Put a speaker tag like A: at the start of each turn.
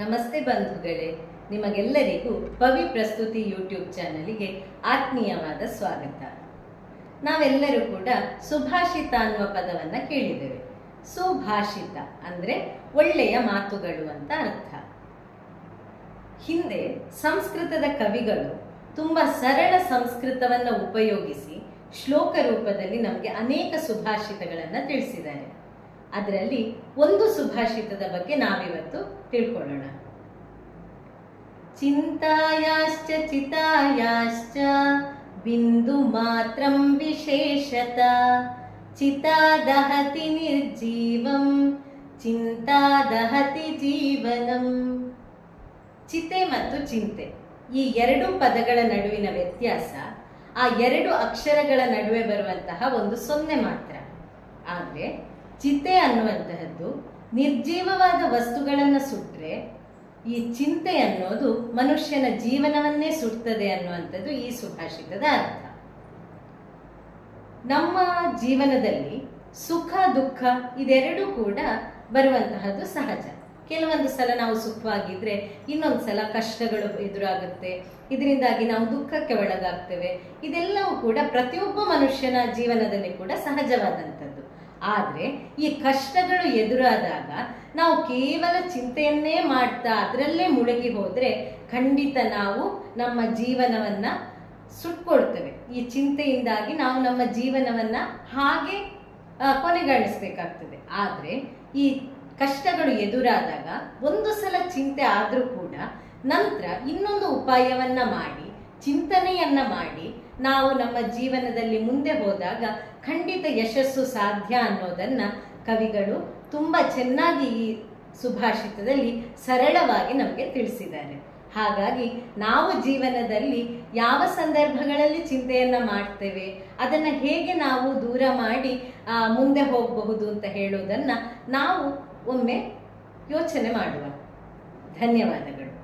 A: ನಮಸ್ತೆ ಬಂಧುಗಳೇ, ನಿಮಗೆಲ್ಲರಿಗೂ ಪವಿ ಪ್ರಸ್ತುತಿ ಯೂಟ್ಯೂಬ್ ಚಾನಲಿಗೆ ಆತ್ಮೀಯವಾದ ಸ್ವಾಗತ. ನಾವೆಲ್ಲರೂ ಕೂಡ ಸುಭಾಷಿತ ಅನ್ನುವ ಪದವನ್ನ ಕೇಳಿದ್ದೇವೆ. ಸುಭಾಷಿತ ಅಂದ್ರೆ ಒಳ್ಳೆಯ ಮಾತುಗಳು ಅಂತ ಅರ್ಥ. ಹಿಂದೆ ಸಂಸ್ಕೃತದ ಕವಿಗಳು ತುಂಬಾ ಸರಳ ಸಂಸ್ಕೃತವನ್ನು ಉಪಯೋಗಿಸಿ ಶ್ಲೋಕ ರೂಪದಲ್ಲಿ ನಮಗೆ ಅನೇಕ ಸುಭಾಷಿತಗಳನ್ನು ತಿಳಿಸಿದ್ದಾರೆ. ಅದರಲ್ಲಿ ಒಂದು ಸುಭಾಷಿತದ ಬಗ್ಗೆ ನಾವಿವತ್ತು ತಿಳ್ಕೊಳ್ಳೋಣ. ಚಿಂತಾಯಾಶ್ಚ ಚಿತಾಯಾಶ್ಚ ಬಿಂದು ಮಾತ್ರಂ ವಿಶೇಷತ. ಚಿತಾದಹತಿ ನಿರ್ಜೀವಂ ಚಿಂತಾ ದಹತಿ ಜೀವನಂ. ಚಿತೆ ಮತ್ತು ಚಿಂತೆ. ಈ ಎರಡು ಪದಗಳ ನಡುವಿನ ವ್ಯತ್ಯಾಸ ಆ ಎರಡು ಅಕ್ಷರಗಳ ನಡುವೆ ಬರುವಂತಹ ಒಂದು ಸೊನ್ನೆ ಮಾತ್ರ. ಆದರೆ ಚಿತೆ ಅನ್ನುವಂತಹದ್ದು ನಿರ್ಜೀವವಾದ ವಸ್ತುಗಳನ್ನು ಸುಟ್ಟರೆ ಈ ಚಿಂತೆ ಅನ್ನೋದು ಮನುಷ್ಯನ ಜೀವನವನ್ನೇ ಸುಡ್ತದೆ ಅನ್ನುವಂಥದ್ದು ಈ ಸುಭಾಷಿತದ ಅರ್ಥ. ನಮ್ಮ ಜೀವನದಲ್ಲಿ ಸುಖ, ದುಃಖ ಇದೆರಡೂ ಕೂಡ ಬರುವಂತಹದ್ದು ಸಹಜ. ಕೆಲವೊಂದು ಸಲ ನಾವು ಸುಖವಾಗಿದ್ರೆ ಇನ್ನೊಂದು ಸಲ ಕಷ್ಟಗಳು ಎದುರಾಗುತ್ತೆ. ಇದರಿಂದಾಗಿ ನಾವು ದುಃಖಕ್ಕೆ ಒಳಗಾಗ್ತೇವೆ. ಇದೆಲ್ಲವೂ ಕೂಡ ಪ್ರತಿಯೊಬ್ಬ ಮನುಷ್ಯನ ಜೀವನದಲ್ಲಿ ಕೂಡ ಸಹಜವಾದಂಥದ್ದು. ಆದರೆ ಈ ಕಷ್ಟಗಳು ಎದುರಾದಾಗ ನಾವು ಕೇವಲ ಚಿಂತೆಯನ್ನೇ ಮಾಡ್ತಾ ಅದರಲ್ಲೇ ಮುಳುಗಿ ಹೋದರೆ ಖಂಡಿತ ನಾವು ನಮ್ಮ ಜೀವನವನ್ನ ಸುಟ್ಕೊಳ್ತೇವೆ. ಈ ಚಿಂತೆಯಿಂದಾಗಿ ನಾವು ನಮ್ಮ ಜೀವನವನ್ನ ಹಾಗೆ ಕೊನೆಗಾಣಿಸ್ಬೇಕಾಗ್ತದೆ. ಆದರೆ ಈ ಕಷ್ಟಗಳು ಎದುರಾದಾಗ ಒಂದು ಸಲ ಚಿಂತೆ ಆದರೂ ಕೂಡ ನಂತರ ಇನ್ನೊಂದು ಉಪಾಯವನ್ನ ಮಾಡಿ, ಚಿಂತನೆಯನ್ನ ಮಾಡಿ ನಾವು ನಮ್ಮ ಜೀವನದಲ್ಲಿ ಮುಂದೆ ಹೋದಾಗ ಖಂಡಿತ ಯಶಸ್ಸು ಸಾಧ್ಯ ಅನ್ನೋದನ್ನ ಕವಿಗಳು ತುಂಬ ಚೆನ್ನಾಗಿ ಈ ಸುಭಾಷಿತದಲ್ಲಿ ಸರಳವಾಗಿ ನಮಗೆ ತಿಳಿಸಿದ್ದಾರೆ. ಹಾಗಾಗಿ ನಾವು ಜೀವನದಲ್ಲಿ ಯಾವ ಸಂದರ್ಭಗಳಲ್ಲಿ ಚಿಂತೆಯನ್ನ ಮಾಡ್ತೇವೆ, ಅದನ್ನ ಹೇಗೆ ನಾವು ದೂರ ಮಾಡಿ ಮುಂದೆ ಹೋಗಬಹುದು ಅಂತ ಹೇಳೋದನ್ನು ನಾವು ಒಮ್ಮೆ ಯೋಚನೆ ಮಾಡುವ. ಧನ್ಯವಾದಗಳು.